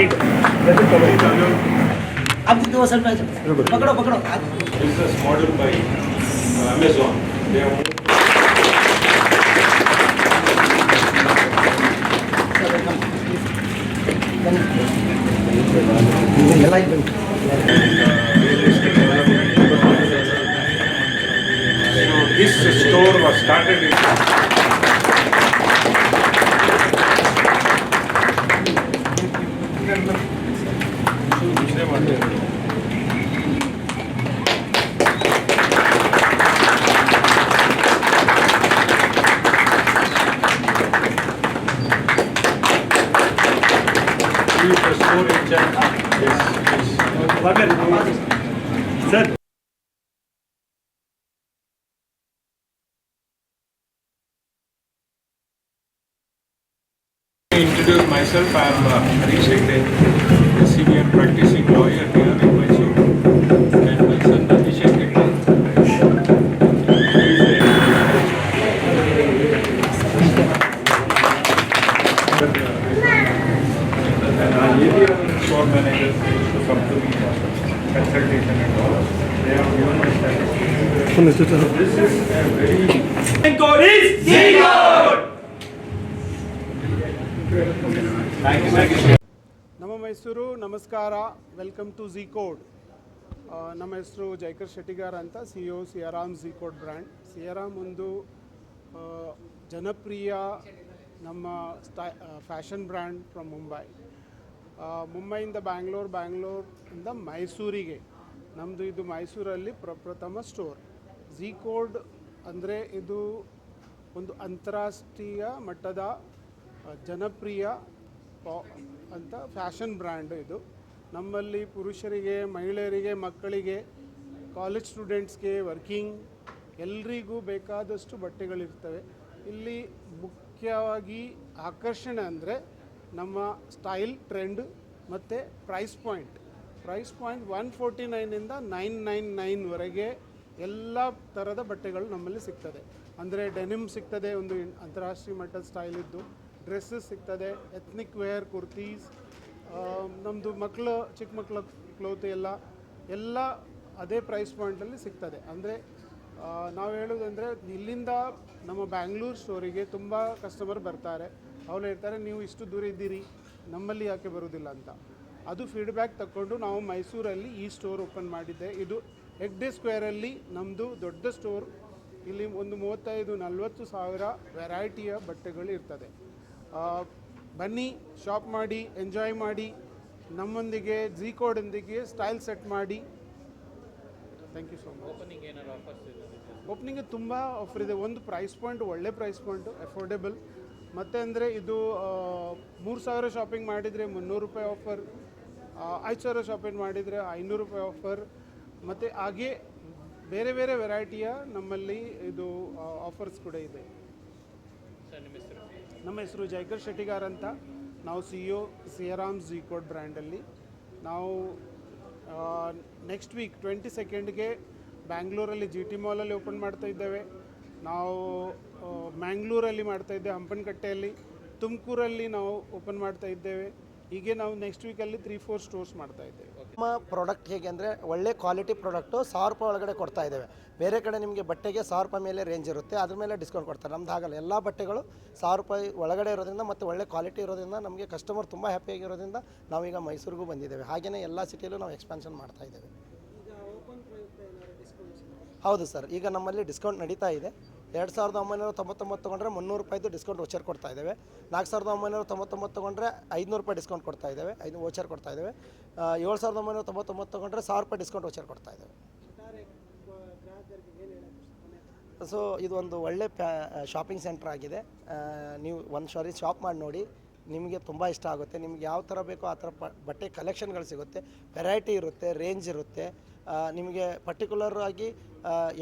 ठीक है। अब दो सर पकड़ो पकड़ो। Business model by Amazon they are So this store was started in yes. Sir introduce myself. I am uh, Harish Hegde, a senior practicing lawyer here in Mysore. And my son Abhishek Hegde. And our area store manager used to come to me for consultation and all. They have given my statistics. So this is a very Thank you, thank you. ನಮ್ಮ ಮೈಸೂರು ನಮಸ್ಕಾರ welcome to Zee code ನಮ್ಮ ಹೆಸರು ಜೈಕರ್ ಶೆಟ್ಟಿಗಾರ್ ಅಂತ C O Siyaram Zee code brand Siyaram ಒಂದು ಜನಪ್ರಿಯ ನಮ್ಮ ಸ್ಟೈ fashion brand from Mumbai ಮುಂಬೈಯಿಂದ ಬ್ಯಾಂಗ್ಳೂರ್, ಬ್ಯಾಂಗ್ಳೂರಿಂದ ಮೈಸೂರಿಗೆ. ನಮ್ಮದು ಇದು ಮೈಸೂರಲ್ಲಿ ಪ್ರಪ್ರಥಮ ಸ್ಟೋರ್. ಜೀ ಕೋಡ್ ಅಂದರೆ ಇದು ಒಂದು ಅಂತಾರಾಷ್ಟ್ರೀಯ ಮಟ್ಟದ ಜನಪ್ರಿಯ ಅಂತ ಫ್ಯಾಷನ್ ಬ್ರ್ಯಾಂಡ್ ಇದು. ನಮ್ಮಲ್ಲಿ ಪುರುಷರಿಗೆ, ಮಹಿಳೆಯರಿಗೆ, ಮಕ್ಕಳಿಗೆ, ಕಾಲೇಜ್ ಸ್ಟೂಡೆಂಟ್ಸ್ಗೆ ವರ್ಕಿಂಗ್ ಎಲ್ರಿಗೂ ಬೇಕಾದಷ್ಟು ಬಟ್ಟೆಗಳಿರ್ತವೆ. ಇಲ್ಲಿ ಮುಖ್ಯವಾಗಿ ಆಕರ್ಷಣೆ ಅಂದರೆ ನಮ್ಮ ಸ್ಟೈಲ್ ಟ್ರೆಂಡ್ ಮತ್ತು price point price point one forty ನೈನಿಂದ nine nine ನೈನ್ವರೆಗೆ ಎಲ್ಲ ಥರದ ಬಟ್ಟೆಗಳು ನಮ್ಮಲ್ಲಿ ಸಿಗ್ತದೆ. ಅಂದರೆ ಡೆನಿಮ್ ಸಿಗ್ತದೆ, ಒಂದು ಅಂತಾರಾಷ್ಟ್ರೀಯ ಮಟ್ಟದ ಸ್ಟೈಲ್ ಇದ್ದು. ಡ್ರೆಸ್ಸಸ್ ಸಿಗ್ತದೆ ಎತ್ನಿಕ್ ವೇರ್ ಕುರ್ತೀಸ್ ನಮ್ಮದು ಮಕ್ಕಳು ಚಿಕ್ಕ ಮಕ್ಕಳ ಕ್ಲೋತ್ ಎಲ್ಲ ಎಲ್ಲ ಅದೇ ಪ್ರೈಸ್ ಪಾಯಿಂಟಲ್ಲಿ ಸಿಗ್ತದೆ. ಅಂದರೆ ನಾವು ಹೇಳೋದಂದರೆ ಇಲ್ಲಿಂದ ನಮ್ಮ ಬ್ಯಾಂಗ್ಳೂರು ಸ್ಟೋರಿಗೆ ತುಂಬ ಕಸ್ಟಮರ್ ಬರ್ತಾರೆ. ಅವ್ರು ಹೇಳ್ತಾರೆ ನೀವು ಇಷ್ಟು ದೂರ ಇದ್ದೀರಿ ನಮ್ಮಲ್ಲಿ ಯಾಕೆ ಬರೋದಿಲ್ಲ ಅಂತ. ಅದು ಫೀಡ್ಬ್ಯಾಕ್ ತಗೊಂಡು ನಾವು ಮೈಸೂರಲ್ಲಿ ಈ ಸ್ಟೋರ್ ಓಪನ್ ಮಾಡಿದ್ದೆ. ಇದು ಹೆಗ್ಡೆ ಸ್ಕ್ವೇರಲ್ಲಿ ನಮ್ಮದು ದೊಡ್ಡ ಸ್ಟೋರ್ ಇಲ್ಲಿ ಒಂದು ಮೂವತ್ತೈದು ನಲವತ್ತು ಸಾವಿರ ವೆರೈಟಿಯ ಬಟ್ಟೆಗಳು ಇರ್ತದೆ. ಬನ್ನಿ ಶಾಪ್ ಮಾಡಿ ಎಂಜಾಯ್ ಮಾಡಿ ನಮ್ಮೊಂದಿಗೆ ಜೀ ಕೋಡೊಂದಿಗೆ ಸ್ಟೈಲ್ ಸೆಟ್ ಮಾಡಿ thank you so much opening ತುಂಬ ಆಫರ್ ಇದೆ. ಒಂದು ಪ್ರೈಸ್ ಪಾಯಿಂಟ್ ಒಳ್ಳೆ ಪ್ರೈಸ್ ಪಾಯಿಂಟು ಅಫೋರ್ಡೆಬಲ್ ಮತ್ತು ಅಂದರೆ ಇದು ಮೂರು ಸಾವಿರ ಶಾಪಿಂಗ್ ಮಾಡಿದರೆ ಮುನ್ನೂರು ರೂಪಾಯಿ ಆಫರ್ ಐದು ಸಾವಿರ ಶಾಪಿಂಗ್ ಮಾಡಿದರೆ ಐನೂರು ರೂಪಾಯಿ ಆಫರ್ ಮತ್ತು ಹಾಗೆ ಬೇರೆ ಬೇರೆ ವೆರೈಟಿಯ ನಮ್ಮಲ್ಲಿ ಇದು ಆಫರ್ಸ್ ಕೂಡ ಇದೆ. ನಮ್ಮ ಹೆಸರು? ಜೈಕರ್ ಶೆಟ್ಟಿಗಾರ್ ಅಂತ. ನಾವು C O Siyaram Z code ಬ್ರ್ಯಾಂಡಲ್ಲಿ ನಾವು ನೆಕ್ಸ್ಟ್ ವೀಕ್ ಟ್ವೆಂಟಿ ಸೆಕೆಂಡ್ಗೆ ಬ್ಯಾಂಗ್ಳೂರಲ್ಲಿ ಜಿ ಟಿ ಮಾಲಲ್ಲಿ ಓಪನ್ ಮಾಡ್ತಾ ಇದ್ದೇವೆ. ನಾವು ಮ್ಯಾಂಗ್ಳೂರಲ್ಲಿ ಮಾಡ್ತಾ ಇದ್ದೇವೆ ಹಂಪನಕಟ್ಟೆಯಲ್ಲಿ. ತುಮಕೂರಲ್ಲಿ ನಾವು ಓಪನ್ ಮಾಡ್ತಾ ಇದ್ದೇವೆ. ಹೀಗೆ ನಾವು ನೆಕ್ಸ್ಟ್ ವೀಕಲ್ಲಿ ತ್ರೀ ಫೋರ್ ಸ್ಟೋರ್ಸ್ ಮಾಡ್ತಾ ಇದ್ದೇವೆ. ನಮ್ಮ ಪ್ರಾಡಕ್ಟ್ ಹೇಗೆ ಅಂದರೆ ಒಳ್ಳೆ ಕ್ವಾಲಿಟಿ ಪ್ರಾಡಕ್ಟು ಸಾವಿರ ರೂಪಾಯಿ ಒಳಗಡೆ ಕೊಡ್ತಾ ಇದ್ದೇವೆ. ಬೇರೆ ಕಡೆ ನಿಮಗೆ ಬಟ್ಟೆಗೆ ಸಾವಿರ ರೂಪಾಯಿ ಮೇಲೆ ರೇಂಜ್ ಇರುತ್ತೆ. ಅದ್ರ ಮೇಲೆ ಡಿಸ್ಕೌಂಟ್ ಕೊಡ್ತಾರೆ. ನಮ್ದು ಆಗಲ್ಲ ಎಲ್ಲ ಬಟ್ಟೆಗಳು ಸಾವಿರ ರೂಪಾಯಿ ಒಳಗಡೆ ಇರೋದ್ರಿಂದ ಮತ್ತು ಒಳ್ಳೆ ಕ್ವಾಲಿಟಿ ಇರೋದ್ರಿಂದ ನಮಗೆ ಕಸ್ಟಮರ್ ತುಂಬ ಹ್ಯಾಪಿಯಾಗಿರೋದ್ರಿಂದ ನಾವೀಗ ಮೈಸೂರಿಗೂ ಬಂದಿದ್ದೇವೆ. ಹಾಗೆಯೇ ಎಲ್ಲ ಸಿಟಿಯಲ್ಲೂ ನಾವು ಎಕ್ಸ್ಪಾನ್ಷನ್ ಮಾಡ್ತಾ ಇದ್ದೇವೆ. ಹೌದು ಸರ್ ಈಗ ನಮ್ಮಲ್ಲಿ ಡಿಸ್ಕೌಂಟ್ ನಡೀತಾ ಇದೆ. ಎರಡು ಸಾವಿರದ ಒಂಬೈನೂರ ತೊಂಬತ್ತೊಂಬತ್ತು ತೊಗೊಂಡ್ರೆ ಮುನ್ನೂರು ರೂಪಾಯಿದು ಡಿಸ್ಕೌಂಟ್ ವೋಚರ್ ಕೊಡ್ತಾ ಇದ್ದೇವೆ. ನಾಲ್ಕು ಸಾವಿರದ ಒಂಬೈನೂರ ತೊಂಬತ್ತೊಂಬತ್ತು ತೊಗೊಂಡ್ರೆ ಐದುನೂರು ರೂಪಾಯಿ ಡಿಸ್ಕೌಂಟ್ ಕೊಡ್ತಾ ಇದ್ದೇವೆ. ಐದು ವೋಚರ್ ಕೊಡ್ತಾ ಇದ್ದೇವೆ. ಏಳು ಸಾವಿರದ ಒಂಬೈನೂರ ತೊಂಬತ್ತೊಂಬತ್ತು ತೊಗೊಂಡ್ರೆ ಸಾವಿರ ರೂಪಾಯಿ ಡಿಸ್ಕೌಂಟ್ ವೋಚರ್ ಕೊಡ್ತಾ ಇದ್ದೇವೆ. ಸೊ ಇದು ಒಂದು ಒಳ್ಳೆ ಪ್ಯಾ ಶಾಪಿಂಗ್ ಸೆಂಟರ್ ಆಗಿದೆ. ನೀವು ಒಂದು ಸಾರಿ ಶಾಪ್ ಮಾಡಿ ನೋಡಿ. ನಿಮಗೆ ತುಂಬ ಇಷ್ಟ ಆಗುತ್ತೆ. ನಿಮ್ಗೆ ಯಾವ ಥರ ಬೇಕೋ ಆ ಥರ ಪ, ಬಟ್ಟೆ ಕಲೆಕ್ಷನ್ಗಳು ಸಿಗುತ್ತೆ. ವೆರೈಟಿ ಇರುತ್ತೆ ರೇಂಜ್ ಇರುತ್ತೆ. ನಿಮಗೆ ಪರ್ಟಿಕ್ಯುಲರ್ ಆಗಿ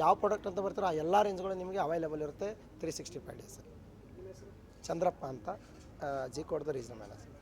ಯಾವ ಪ್ರಾಡಕ್ಟ್ ಅಂತ ಬರ್ತಾರೋ ಆ ಎಲ್ಲ ರೇಂಜ್ಗಳು ನಿಮಗೆ ಅವೈಲೇಬಲ್ ಇರುತ್ತೆ. Three sixty five days Chandrappa ಅಂತ ಜಿ ಕೋಡ್ದ ರೀಸನ್ ಮ್ಯಾನೇಜರ್